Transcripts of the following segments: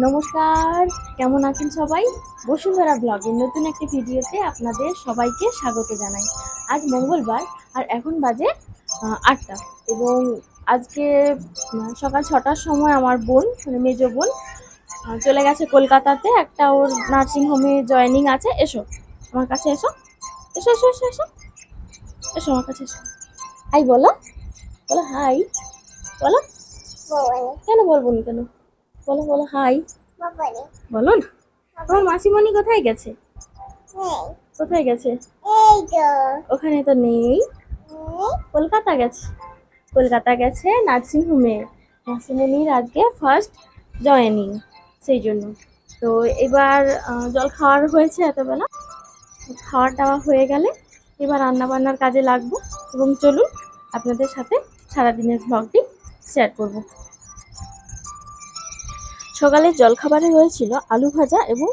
নমস্কার কেমন আছেন সবাই? বসুন্ধরা ব্লগের নতুন একটি ভিডিওতে আপনাদের সবাইকে স্বাগত জানাই। আজ মঙ্গলবার আর এখন বাজে আটটা এবং আজকে সকাল ছটার সময় আমার বোন মানে মেজ বোন চলে গেছে কলকাতাতে। একটা ওর নার্সিং হোমে জয়েনিং আছে। এসো আমার কাছে এসো। এসো এসো এসো এসো। এসো আমার কাছে এসো। হাই বলো। বলো হাই। বলো। কেন বলব না কেন? বলো বলো হাই বলো না। তোমার মাসিমণি কোথায় গেছে? কোথায় গেছে? ওখানে তো নেই। কলকাতা গেছে? কলকাতা গেছে নার্সিং হোমে মাসিমণির আজকে ফার্স্ট জয়েনিং সেই জন্য। তো এবার জল খাওয়ার হয়েছে এতবেলা। খাওয়া টাওয়া হয়ে গেলে এবার রান্না বান্নার কাজে লাগবো। এবং চলুন আপনাদের সাথে সারাদিনের ভ্লগটি শেয়ার করব। সকালে জলখাবারে হয়েছিল আলু ভাজা এবং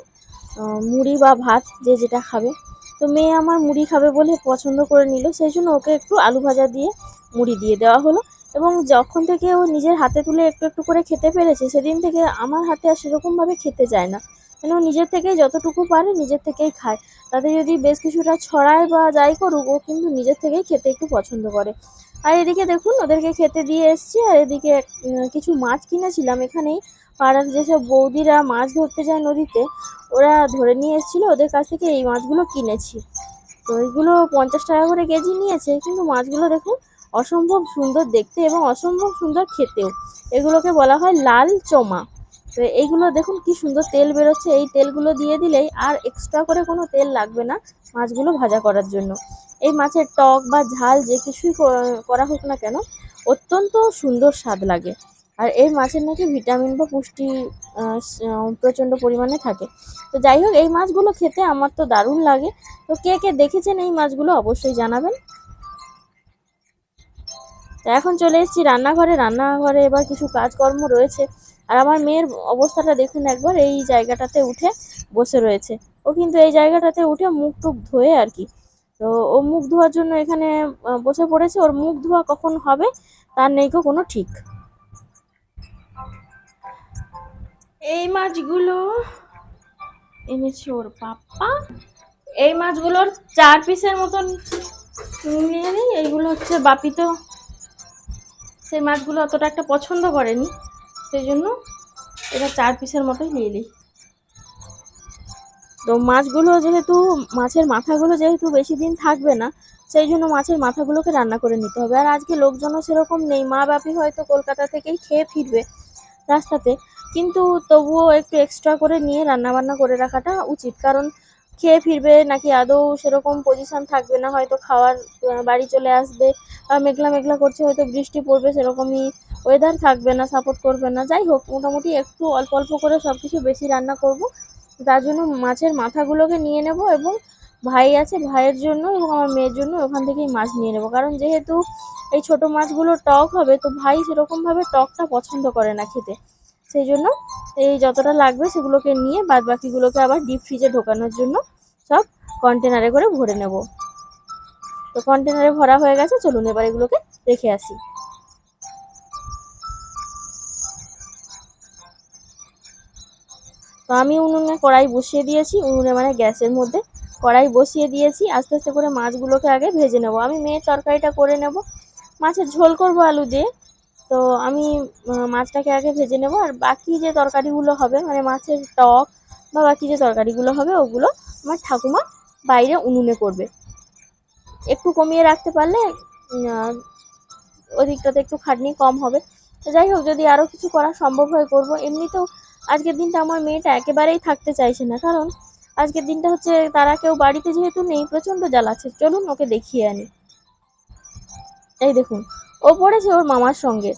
মুড়ি বা ভাত যে যেটা খাবে। তো মেয়ে আমার মুড়ি খাবে বলে পছন্দ করে নিল, সেই জন্য ওকে একটু আলু ভাজা দিয়ে মুড়ি দিয়ে দেওয়া হলো। এবং যখন থেকে ও নিজের হাতে তুলে একটু একটু করে খেতে পেরেছে, সেদিন থেকে আমার হাতে আর সেরকমভাবে খেতে চায় না। কেন নিজের থেকেই যতটুকু পারে নিজের থেকেই খায়। তাতে যদি বেশ কিছুটা ছড়ায় বা যাই করুক, ও কিন্তু নিজের থেকেই খেতে একটু পছন্দ করে। আর এদিকে দেখুন, ওদেরকে খেতে দিয়ে এসছি, আর এদিকে কিছু মাছ কিনেছিলাম এখানেই। পাড়ার যেসব বৌদিরা মাছ ধরতে যায় নদীতে, ওরা ধরে নিয়ে এসেছিল, ওদের কাছ থেকে এই মাছগুলো কিনেছি। তো এইগুলো পঞ্চাশ টাকা করে কেজি নিয়েছে, কিন্তু মাছগুলো দেখুন, অসম্ভব সুন্দর দেখতে এবং অসম্ভব সুন্দর খেতেও। এগুলোকে বলা হয় লাল চমা। তো এইগুলো দেখুন কি সুন্দর তেল বেরোচ্ছে। এই তেলগুলো দিয়ে দিলেই আর এক্সট্রা করে কোনো তেল লাগবে না মাছগুলো ভাজা করার জন্য। এই মাছের টক বা ঝাল যে কিছুই করা- হোক না কেন, অত্যন্ত সুন্দর স্বাদ লাগে। আর এই মাছের নাকি ভিটামিন বা পুষ্টি প্রচণ্ড পরিমাণে থাকে। তো যাই হোক, এই মাছগুলো খেতে আমার তো দারুণ লাগে। তো কে কে দেখেছেন এই মাছগুলো অবশ্যই জানাবেন। তো এখন চলে এসেছি রান্নাঘরে। রান্নাঘরে এবার কিছু কাজকর্ম রয়েছে। আর আমার মেয়ের অবস্থাটা দেখুন একবার, এই জায়গাটাতে উঠে বসে রয়েছে। ও কিন্তু এই জায়গাটাতে উঠে মুখ টুক ধোয়ে আর কি। তো ও মুখ ধোয়ার জন্য এখানে বসে পড়েছে। ওর মুখ ধোয়া কখন হবে, তার নেই কোনো ঠিক। এই মাছগুলো এনেছে ওর পাপ্পা। এই মাছগুলোর চার পিসের মতন নিয়ে নিই। এইগুলো হচ্ছে বাপি তো সেই মাছগুলো অতটা একটা পছন্দ করেনি। সেই জন্য এটা চার পিসের মতোই নিয়ে নিই। তো মাছগুলো যেহেতু, মাছের মাথাগুলো যেহেতু বেশি দিন থাকবে না, সেই জন্য মাছের মাথাগুলোকে রান্না করে নিতে হবে। আর আজকে লোকজনও সেরকম নেই, মা বাপি হয়তো কলকাতা থেকেই খেয়ে ফিরবে রাস্তাতে। কিন্তু তবুও একটু এক্সট্রা করে নিয়ে রান্না বান্না করে রাখাটা উচিত। কারণ খেয়ে ফিরবে নাকি আদৌ সেরকম পজিশন থাকবে না, হয়তো খাওয়ার বাড়ি চলে আসবে মেঘলা মেঘলা করছে, হয়তো বৃষ্টি পড়বে, সেরকমই ওয়েদার থাকবে না সাপোর্ট করবে না। যাই হোক, মোটামুটি একটু অল্প অল্প করে সব কিছু বেশি রান্না করব। তার জন্য মাছের মাথাগুলোকে নিয়ে নেব এবং ভাই আছে, ভাইয়ের জন্য এবং আমার মেয়ের জন্য ওখান থেকেই মাছ নিয়ে নেব। কারণ যেহেতু এই ছোট মাছগুলো টক হবে, তো ভাই সেরকমভাবে টকটা পছন্দ করে না খেতে। সেই জন্য এই যতটা লাগবে সেগুলোকে নিয়ে বাদ বাকিগুলোকে আবার ডিপ ফ্রিজে ঢোকানোর জন্য সব কন্টেনারে করে ভরে নেব। তো কন্টেনারে ভরা হয়ে গেছে, চলুন এবার এগুলোকে রেখে আসি। তো আমি উনুনে কড়াই বসিয়ে দিয়েছি, উনুনে মানে গ্যাসের মধ্যে কড়াই বসিয়ে দিয়েছি, আস্তে আস্তে করে মাছগুলোকে আগে ভেজে নেব। আমি মেয়ের তরকারিটা করে নেব। মাছের ঝোল করব আলু দিয়ে। তো আমি মাছটাকে আগে ভেজে নেব আর বাকি যে তরকারিগুলো হবে মানে মাছের টক বা বাকি যে তরকারিগুলো হবে, ওগুলো আমার ঠাকুমা বাইরে উনুনে করবে। একটু কমিয়ে রাখতে পারলে ওদিকটাতে একটু খাটনি কম হবে। তো যাই হোক, যদি আরও কিছু করা সম্ভব হয় করব। এমনিতেও আজকের দিনটা আমার মেয়েটা একেবারেই থাকতে চাইছে না, কারণ আজকের দিনটা হচ্ছে তারা কেউ বাড়িতে যেহেতু নেই, প্রচণ্ড জ্বালাচ্ছে চলুন ওকে দেখিয়ে আনি। এই দেখুন, ও পড়েছে ওর মামার সঙ্গে।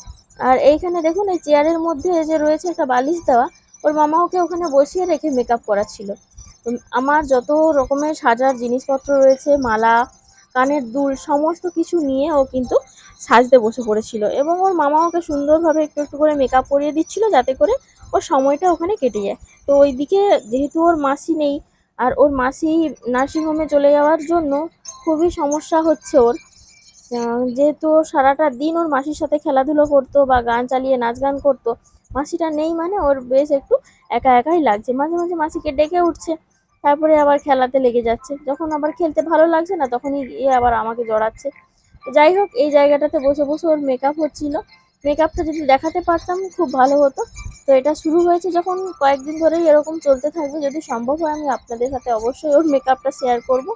আর এইখানে দেখুন, এই চেয়ারের মধ্যে যে রয়েছে একটা বালিশ দেওয়া, ওর মামা ওকে ওখানে বসিয়ে রেখে মেকআপ তো আমার যত রকমের সাজার জিনিসপত্র রয়েছে, মালা কানের দুল সমস্ত কিছু নিয়ে ও কিন্তু সাজতে বসে পড়েছিল এবং ওর মামা ওকে সুন্দরভাবে একটু একটু করে মেকআপ করিয়ে দিচ্ছিল যাতে করে ওর সময়টা ওখানে কেটে যায়। তো ওইদিকে যেহেতু ওর মাসি নেই আর ওর মাসি নার্সিংহোমে চলে যাওয়ার জন্য খুবই সমস্যা হচ্ছে ওর। যেহেতু সারাটা দিন ওর মাসির সাথে খেলাধুলো করতো বা গান চালিয়ে নাচ গান করতো, মাসিটা নেই মানে ওর বেশ একটু একা একাই লাগছে। মাঝে মাঝে মাসিকে ডেকে উঠছে। তারপরে আবার খেলাতে লেগে যাচ্ছে। যখন আবার খেলতে ভালো লাগছে না তখনই এ আবার আমাকে জড়াচ্ছে। যাই হোক এই জায়গাটাতে বসে বসে ওর মেকআপ হচ্ছিল। মেকআপটা যদি দেখাতে পারতাম খুব ভালো হতো। তো এটা শুরু হয়েছে যখন কয়েকদিন ধরেই এরকম চলতে থাকবে। যদি সম্ভব হয় আমি আপনাদের সাথে অবশ্যই ওর মেকআপটা শেয়ার করব।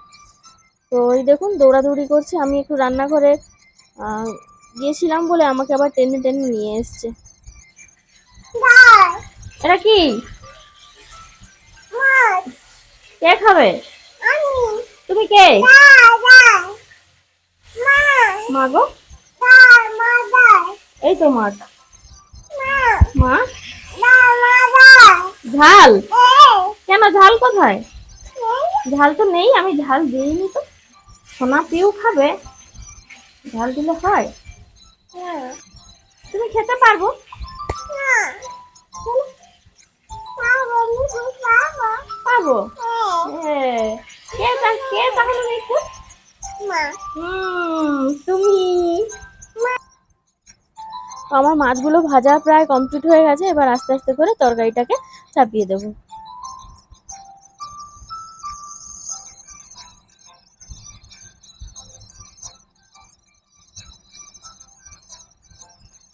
তো এই দেখুন দৌড়াদৌড়ি করছে। আমি একটু রান্নাঘরে গিয়েছিলাম বলে আমাকে আবার টেনে টেনে নিয়ে এসছে। এটা কি? কে খাবে? তুমি কে? মা গো। এই তো মাটা মা? ঝাল? কেন ঝাল কোথায়? ঝাল তো নেই, আমি ঝাল দিইনি তো। সোনা পিউ খাবে? ঝাল দিলে হয়। তুমি খেতে পারব। হ্যাঁ। কে তা- কে তাহলে হুম তুমি? আমার মাছগুলো ভাজা প্রায় কমপ্লিট হয়ে গেছে এবার আস্তে আস্তে করে তরকারিটাকে চাপিয়ে দেবো।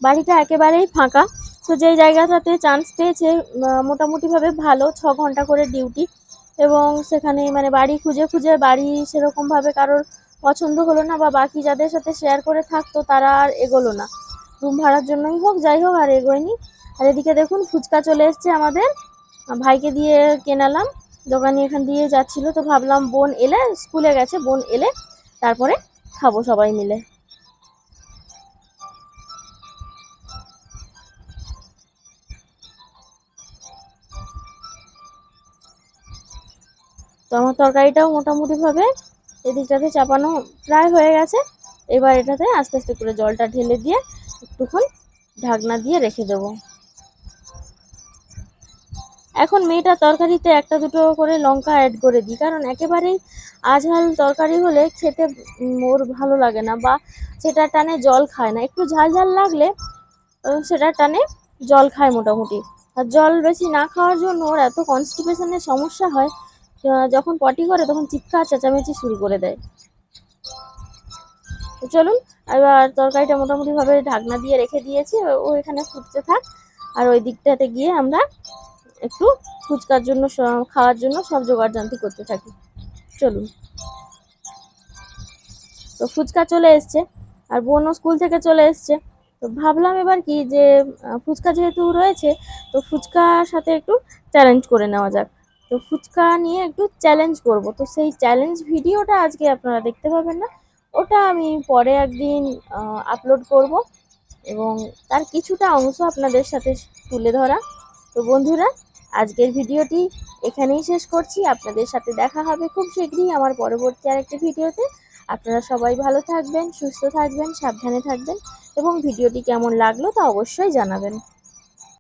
বাড়িটা একেবারেই ফাঁকা। তো যেই জায়গাটাতে চান্স পেয়েছে মোটামুটিভাবে ভালো, ছ ঘণ্টা করে ডিউটি এবং সেখানে মানে বাড়ি খুঁজে খুঁজে বাড়ি সেরকমভাবে কারোর পছন্দ হলো না বা বাকি যাদের সাথে শেয়ার করে থাকতো তারা আর এগোলো না। রুম ভাড়ার জন্যই হোক, যাই হোক, আর এগোয়নি। আর এদিকে দেখুন, ফুচকা চলে এসছে আমাদের। ভাইকে দিয়ে কেনালাম। দোকানি এখান দিয়ে যাচ্ছিল, তো ভাবলাম বোন এলে, স্কুলে গেছে, বোন এলে তারপরে খাব সবাই মিলে। তো আমার তরকারিটাও মোটামুটিভাবে এদিকটাতে চাপানো প্রায় হয়ে গেছে। এবার এটাতে আস্তে আস্তে করে জলটা ঢেলে দিয়ে একটুক্ষণ ঢাকনা দিয়ে রেখে দেবো। এখন মেয়েটা তরকারিতে একটা দুটো করে লঙ্কা অ্যাড করে দিই কারণ একেবারেই আঝাল তরকারি হলে খেতে উম, ওর ভালো লাগে না বা সেটা টানে জল খায় না। একটু ঝাল ঝাল লাগলে সেটা টানে জল খায় মোটামুটি। আর জল বেশি না খাওয়ার জন্য ওর এত কনস্টিপেশনের সমস্যা হয় যখন পটি করে তখন চিৎকার, চেঁচামেচি শুরু করে দেয়। তো চলুন, এবার তরকারিটা মোটামুটিভাবে ঢাকনা দিয়ে রেখে দিয়েছি ও- এখানে ফুটতে থাক। আর ওই দিকটাতে গিয়ে আমরা একটু ফুচকার জন্য খাওয়ার জন্য সব জোগাড় জান্তি করতে থাকি। চলুন। তো ফুচকা চলে এসছে, আর বোনও স্কুল থেকে চলে এসছে। তো ভাবলাম এবার কি যে ফুচকা যেহেতু রয়েছে, তো ফুচকার সাথে একটু চ্যালেঞ্জ করে নেওয়া যাক। তো ফুচকা নিয়ে একটু চ্যালেঞ্জ করব। তো সেই চ্যালেঞ্জ ভিডিওটা আজকে আপনারা দেখতে পাবেন না। ওটা আমি পরে একদিন আপলোড করব এবং তার কিছুটা অংশ আপনাদের সাথে তুলে ধরা। তো বন্ধুরা, আজকের ভিডিওটি এখানেই শেষ করছি। আপনাদের সাথে দেখা হবে খুব শীঘ্রই আমার পরবর্তী আরেকটি ভিডিওতে আপনারা সবাই ভালো থাকবেন, সুস্থ থাকবেন, সাবধানে থাকবেন এবং ভিডিওটি কেমন লাগল তা অবশ্যই জানাবেন।